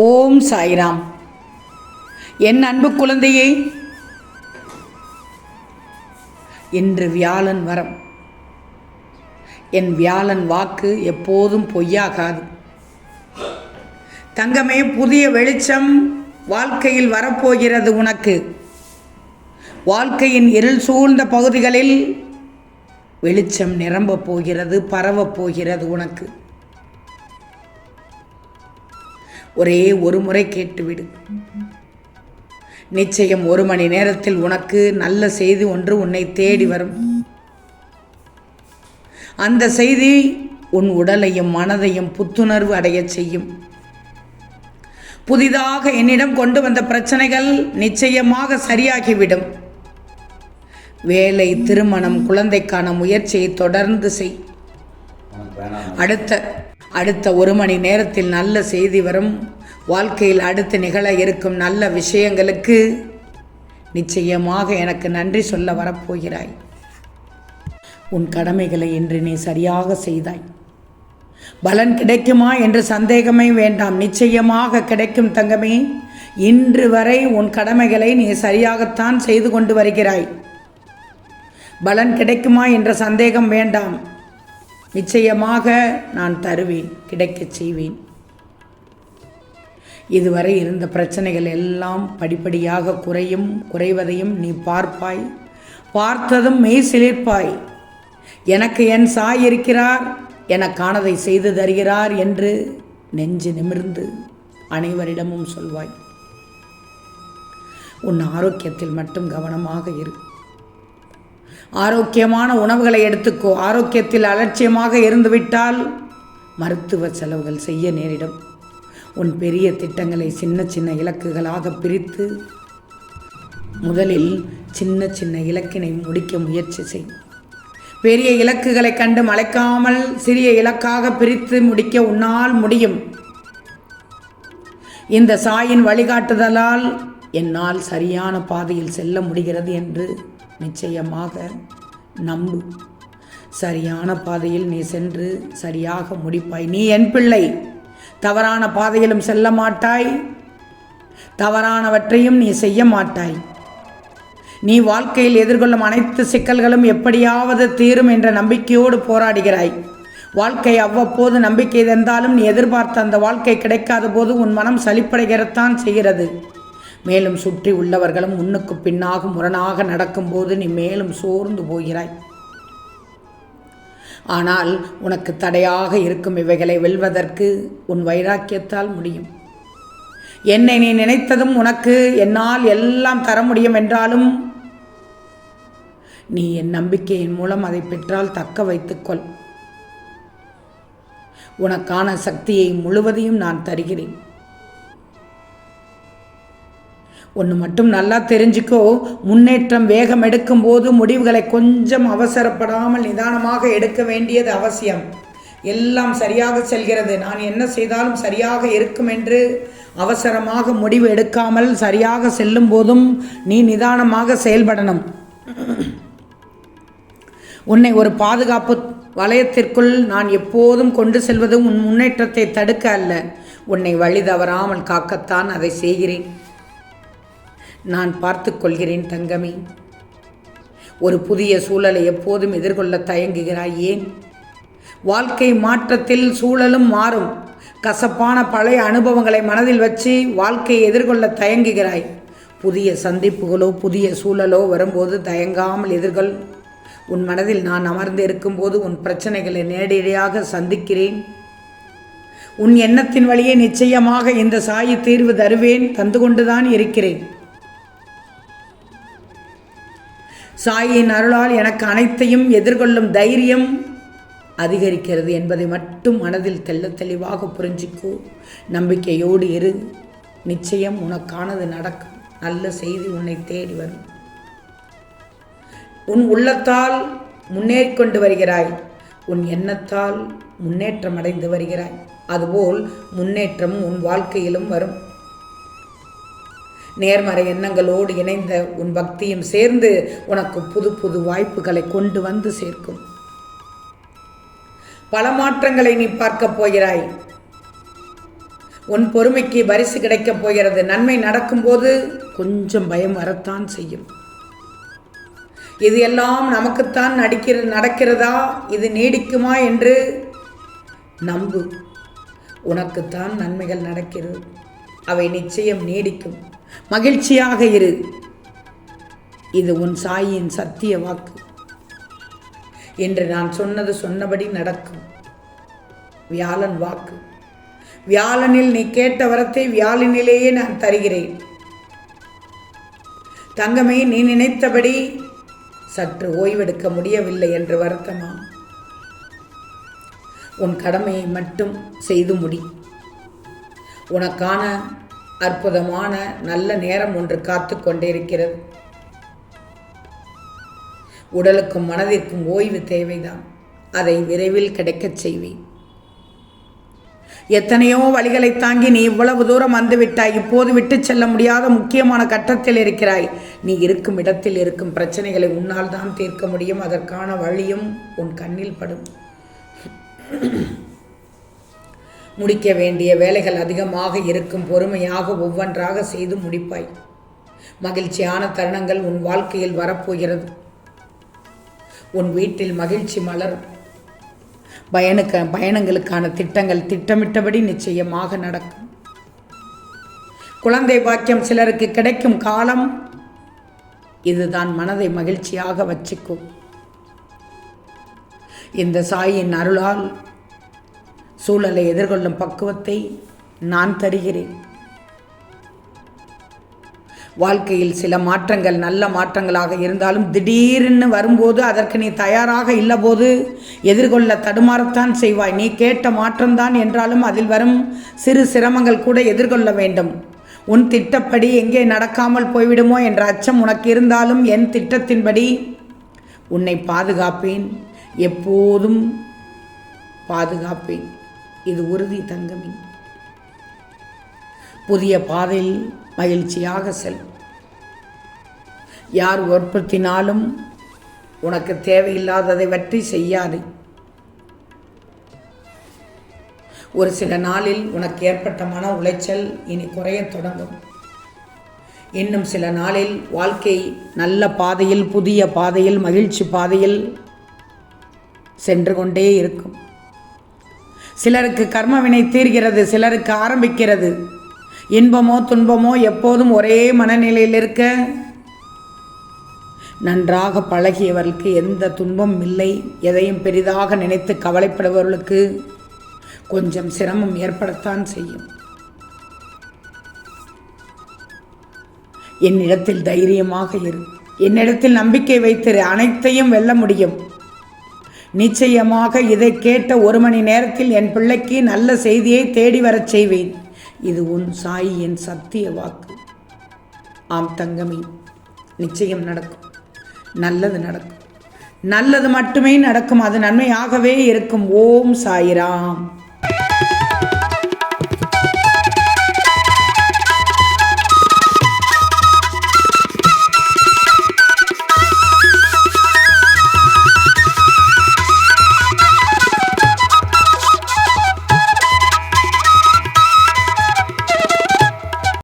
ஓம் சாய்ராம். என் அன்பு குழந்தையே. இன்று வியாழன் வரம். என் வியாழன் வாக்கு எப்போதும் பொய்யாகாது. தங்கமே புதிய வெளிச்சம் வாழ்க்கையில் வரப்போகிறது உனக்கு. வாழ்க்கையின் இருள் சூழ்ந்த பகுதிகளில் வெளிச்சம் நிரம்பப் போகிறது பரவப் போகிறது உனக்கு. ஒரே ஒரு முறை கேட்டுவிடு. நிச்சயம் ஒரு மணி நேரத்தில் உனக்கு நல்ல செய்தி ஒன்று உன்னை தேடி வரும். அந்த செய்தி உன் உடலையும் மனதையும் புத்துணர்வு அடையச் செய்யும். புதிதாக என்னிடம் கொண்டு வந்த பிரச்சனைகள் நிச்சயமாக சரியாகிவிடும். வேலை திருமணம் குழந்தைக்கான முயற்சியை தொடர்ந்து செய். அடுத்த அடுத்த ஒரு மணி நேரத்தில் நல்ல செய்தி வரும். வாழ்க்கையில் அடுத்து நிகழ இருக்கும் நல்ல விஷயங்களுக்கு நிச்சயமாக எனக்கு நன்றி சொல்ல வரப்போகிறாய். உன் கடமைகளை இன்று நீ சரியாக செய்தாய். பலன் கிடைக்குமா என்று சந்தேகமே வேண்டாம். நிச்சயமாக கிடைக்கும் தங்கமே. இன்று வரை உன் கடமைகளை நீ சரியாகத்தான் செய்து கொண்டு வருகிறாய். பலன் கிடைக்குமா என்ற சந்தேகம் வேண்டாம். நிச்சயமாக நான் தருவேன் கிடைக்கச் செய்வேன். இதுவரை இருந்த பிரச்சனைகள் எல்லாம் படிப்படியாக குறையும் குறைவதையும் நீ பார்ப்பாய். பார்த்ததும் மெய் சிலிர்ப்பாய். எனக்கு என் சாய் இருக்கிறார் எனக்கானதை செய்து தருகிறார் என்று நெஞ்சு நிமிர்ந்து அனைவரிடமும் சொல்வாய். உன் ஆரோக்கியத்தில் மட்டும் கவனமாக இரு. ஆரோக்கியமான உணவுகளை எடுத்துக்கோ. ஆரோக்கியத்தில் அலட்சியமாக இருந்துவிட்டால் மருத்துவ செலவுகள் செய்ய நேரிடும். உன் பெரிய திட்டங்களை சின்ன சின்ன இலக்குகளாக பிரித்து முதலில் சின்ன சின்ன இலக்கினை முடிக்க முயற்சி செய். பெரிய இலக்குகளை கண்டு மலைக்காமல் சிறிய இலக்காக பிரித்து முடிக்க உன்னால் முடியும். இந்த சாயின் வழிகாட்டுதலால் என்னால் சரியான பாதையில் செல்ல முடிகிறது என்று நிச்சயமாக நம்பு. சரியான பாதையில் நீ சென்று சரியாக முடிப்பாய். நீ என் பிள்ளை. தவறான பாதையிலும் செல்ல மாட்டாய். தவறானவற்றையும் நீ செய்ய மாட்டாய். நீ வாழ்க்கையில் எதிர்கொள்ளும் அனைத்து சிக்கல்களும் எப்படியாவது தீரும் என்ற நம்பிக்கையோடு போராடுகிறாய். வாழ்க்கை அவ்வப்போது நம்பிக்கை தந்தாலும் நீ எதிர்பார்த்த அந்த வாழ்க்கை கிடைக்காத போது உன் மனம் சலிப்படைகிறத்தான் செய்கிறது. மேலும் சுற்றி உள்ளவர்களும் முன்னுக்கு பின்னாக முரணாக நடக்கும்போது நீ மேலும் சோர்ந்து போகிறாய். ஆனால் உனக்கு தடையாக இருக்கும் இவைகளை வெல்வதற்கு உன் வைராக்கியத்தால் முடியும். என்னை நீ நினைத்ததும் உனக்கு என்னால் எல்லாம் தர முடியும் என்றாலும் நீ என் நம்பிக்கையின் மூலம் அதை பெற்றால் தக்க வைத்துக்கொள் உனக்கான சக்தியை முழுவதையும் நான் தருகிறேன். ஒன்று மட்டும் நல்லா தெரிஞ்சுக்கோ. முன்னேற்றம் வேகம் எடுக்கும் போது முடிவுகளை கொஞ்சம் அவசரப்படாமல் நிதானமாக எடுக்க வேண்டியது அவசியம். எல்லாம் சரியாக செல்கிறது. நான் என்ன செய்தாலும் சரியாக இருக்கும் என்று அவசரமாக முடிவு எடுக்காமல் சரியாக செல்லும் போதும் நீ நிதானமாக செயல்படணும். உன்னை ஒரு பாதுகாப்பு வளையத்திற்குள் நான் எப்போதும் கொண்டு செல்வது உன் முன்னேற்றத்தை தடுக்க அல்ல. உன்னை வழி தவறாமல் காக்கத்தான் அதை செய்கிறேன். நான் பார்த்து கொள்கிறேன் தங்கமே. ஒரு புதிய சூழலை எப்போதும் எதிர்கொள்ள தயங்குகிறாய் ஏன்? வாழ்க்கை மாற்றத்தில் சூழலும் மாறும். கசப்பான பழைய அனுபவங்களை மனதில் வச்சு வாழ்க்கையை எதிர்கொள்ள தயங்குகிறாய். புதிய சந்திப்புகளோ புதிய சூழலோ வரும்போது தயங்காமல் எதிர்கொள். உன் மனதில் நான் அமர்ந்து இருக்கும்போது உன் பிரச்சனைகளை நேரடியாக சந்திக்கிறேன். உன் எண்ணத்தின் வழியே நிச்சயமாக இந்த சாயி தீர்வு தருவேன் தந்து கொண்டுதான் இருக்கிறேன். சாயின் அருளால் எனக்கு அனைத்தையும் எதிர்கொள்ளும் தைரியம் அதிகரிக்கிறது என்பதை மட்டும் மனதில் தெள்ள தெளிவாக புரிஞ்சிக்கோ. நம்பிக்கையோடு இரு. நிச்சயம் உனக்கானது நடக்கும். நல்ல செய்தி உன்னை தேடி வரும். உன் உள்ளத்தால் முன்னேறி கொண்டு வருகிறாய். உன் எண்ணத்தால் முன்னேற்றம் அடைந்து வருகிறாய். அதுபோல் முன்னேற்றம் உன் வாழ்க்கையிலும் வரும். நேர்மறை எண்ணங்களோடு இணைந்த உன் பக்தியும் சேர்ந்து உனக்கு புது புது வாய்ப்புகளை கொண்டு வந்து சேர்க்கும். பல மாற்றங்களை நீ பார்க்கப் போகிறாய். உன் பொறுமைக்கு பரிசு கிடைக்கப் போகிறது. நன்மை நடக்கும்போது கொஞ்சம் பயம் வரத்தான் செய்யும். இது எல்லாம் நமக்குத்தான் நடிக்கிற நடக்கிறதா? இது நீடிக்குமா என்று நம்பு. உனக்குத்தான் நன்மைகள் நடக்கிறது. அவை நிச்சயம் நீடிக்கும். மகிழ்ச்சியாக இரு. இது உன் சாயின் சத்திய வாக்கு. என்று நான் சொன்னது சொன்னபடி நடக்கும். வியாழன் வாக்கு. வியாழனில் நீ கேட்ட வரத்தை வியாழனிலேயே நான் தருகிறேன். தங்கமே நீ நினைத்தபடி சற்று ஓய்வெடுக்க முடியவில்லை என்று வருத்தமா? உன் கடமையை மட்டும் செய்து முடி. உனக்கான அற்புதமான நல்ல நேரம் ஒன்று காத்து கொண்டிருக்கிறது. உடலுக்கும் மனதிற்கும் ஓய்வு தேவைதான். அதை விரைவில் கிடைக்கச் செய்வேன். எத்தனையோ வழிகளை தாங்கி நீ இவ்வளவு தூரம் வந்துவிட்டாய். இப்போது விட்டு செல்ல முடியாத முக்கியமான கட்டத்தில் இருக்கிறாய். நீ இருக்கும் இடத்தில் இருக்கும் பிரச்சனைகளை உன்னால் தான் தீர்க்க முடியும். அதற்கான வழியும் உன் கண்ணில் படும். முடிக்க வேண்டிய வேலைகள் அதிகமாக இருக்கும் பொறுமையாக ஒவ்வொன்றாக செய்து முடிப்பாய். மகிழ்ச்சியான தருணங்கள் உன் வாழ்க்கையில் வரப்போகிறது. உன் வீட்டில் மகிழ்ச்சி மலரும். பயனுக்க பயணங்களுக்கான திட்டங்கள் திட்டமிட்டபடி நிச்சயமாக நடக்கும். குழந்தை பாக்கியம் சிலருக்கு கிடைக்கும் காலம். இதுதான் மனதை மகிழ்ச்சியாக வச்சுக்கும். இந்த சாயின் அருளால் சூழலை எதிர்கொள்ளும் பக்குவத்தை நான் தருகிறேன். வாழ்க்கையில் சில மாற்றங்கள் நல்ல மாற்றங்களாக இருந்தாலும் திடீர்னு வரும்போது அதற்கு நீ தயாராக இல்லபோது எதிர்கொள்ள தடுமாறத்தான் செய்வாய். நீ கேட்ட மாற்றம்தான் என்றாலும் அதில் வரும் சிறு சிரமங்கள் கூட எதிர்கொள்ள வேண்டும். உன் திட்டப்படி எங்கே நடக்காமல் போய்விடுமோ என்ற அச்சம் உனக்கு இருந்தாலும் என் திட்டத்தின்படி உன்னை பாதுகாப்பேன். எப்போதும் பாதுகாப்பேன். இது உறுதி தங்கமே புதிய பாதையில் மகிழ்ச்சியாக செல். யார் வற்புறுத்தினாலும் உனக்கு தேவையில்லாததை பற்றி செய்யாது. ஒரு சில நாளில் உனக்கு ஏற்பட்ட மன உளைச்சல் இனி குறையத் தொடங்கும். இன்னும் சில நாளில் வாழ்க்கை நல்ல பாதையில் புதிய பாதையில் மகிழ்ச்சி பாதையில் சென்று கொண்டே இருக்கும். சிலருக்கு கர்மவினை தீர்கிறது சிலருக்கு ஆரம்பிக்கிறது. இன்பமோ துன்பமோ எப்போதும் ஒரே மனநிலையில் இருக்க நன்றாக பழகியவர்களுக்கு எந்த துன்பமும் இல்லை. எதையும் பெரிதாக நினைத்து கவலைப்படுபவர்களுக்கு கொஞ்சம் சிரமம் ஏற்படத்தான் செய்யும். என்னிடத்தில் தைரியமாக இரு. என்னிடத்தில் நம்பிக்கை வைத்திரு. அனைத்தையும் வெல்ல முடியும். நிச்சயமாக இதை கேட்ட ஒரு மணி நேரத்தில் என் பிள்ளைக்கு நல்ல செய்தியை தேடி வரச் செய்வேன். இது உன் சாயியின் சத்திய வாக்கு. ஆம் தங்கமே நிச்சயம் நடக்கும். நல்லது நடக்கும். நல்லது மட்டுமே நடக்கும். அது நன்மையாகவே இருக்கும். ஓம் சாயிராம்.